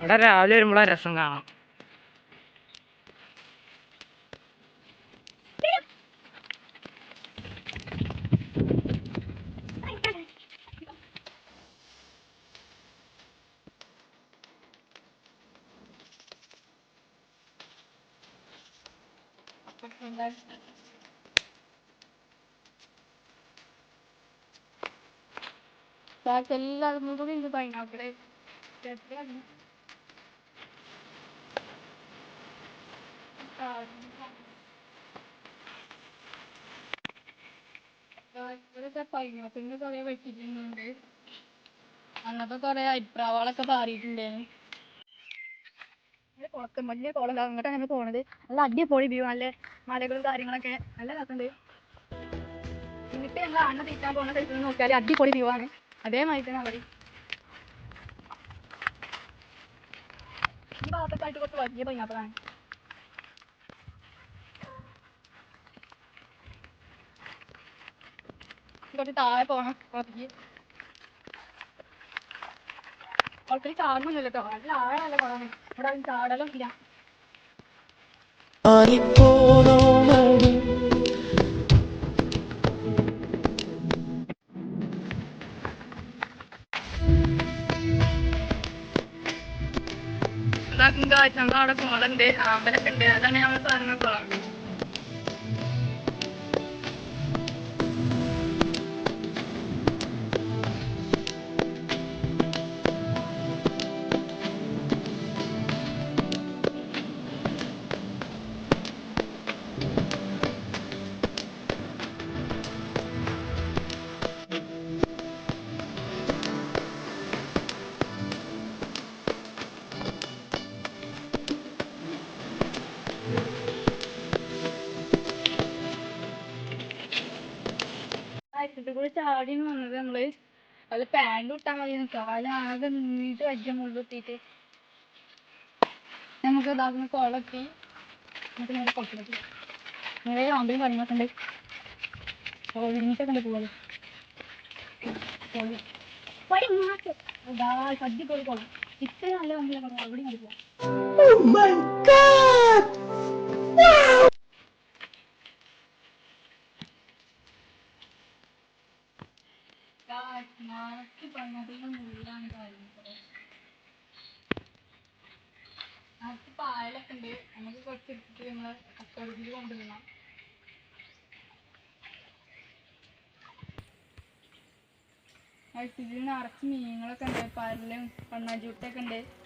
ഇവിടെ രാവിലെ വരുമ്പോഴാ രസം കാണാം. എല്ലാവരും കൂടി ഇത് പൈനാപ്പിൾ അന്നത്തെ കുറെ അഭിപ്രായങ്ങളൊക്കെ പാറിയിട്ടുണ്ടായിരുന്നു വലിയ കുളം അങ്ങോട്ട് അങ്ങനെ പോണത്. നല്ല അടിപൊളി വ്യൂ നല്ല മലകളും കാര്യങ്ങളൊക്കെ നല്ല രസമുണ്ട്. എന്നിട്ട് ഞങ്ങൾ അണ്ണ തീറ്റാൻ പോകുന്ന സ്ഥലത്ത് അടിപൊളി വ്യൂ ആണ്. അതേമാതിരി തന്നെ അവിടെ. ഈ ഭാഗത്തൊക്കെ ആയിട്ട് കുറച്ച് വലിയ പൈനാപ്പിളാണ് കുറച്ച് താഴെ പോകണം കുറച്ച് കുറച്ച് ചാടുന്നില്ല കേട്ടോ. നല്ല ആഴമല്ല കുളമാണ് ഇവിടെ ആരും ചാടലും ഇല്ല. ഇതാക്കും കാഴ്ച. അവിടെ കുളമുണ്ട് അമ്പലൊക്കെ ഉണ്ട്. അതാണ് ഞങ്ങൾ പറഞ്ഞ കുളം അയച്ചിട്ട് കൂടി ചാടി വന്നത് നമ്മൾ അത് പാന്റ് ഇട്ടാൽ മതി കാലാകെ നീട്ട് വജ്ജ മുള്ളുത്തിട്ട് നമുക്ക് ഇതാക്കുന്ന കുളത്തി എന്നിട്ട് നേരെ കുളത്തിലെത്തി നിറയെ ആമ്പലും കാര്യങ്ങളൊക്കെ ഉണ്ട്. ഒഴിഞ്ഞിട്ടൊക്കെ ഉണ്ട് പോവാറ് അടിപൊളി കുളം. ഇത്രയും നല്ല ഭംഗിയുള്ള അവിടെ എവിടെയും പായലൊക്കെ ഉണ്ട്. നമുക്ക് കുറച്ച് എടുത്തിട്ട് നമ്മൾ കൊണ്ടുവരണം. ഇതിൽ മീനുകളൊക്കെ ഉണ്ട്. പരലും പണ്ണാജൂട്ടൊക്കെ ഉണ്ട്.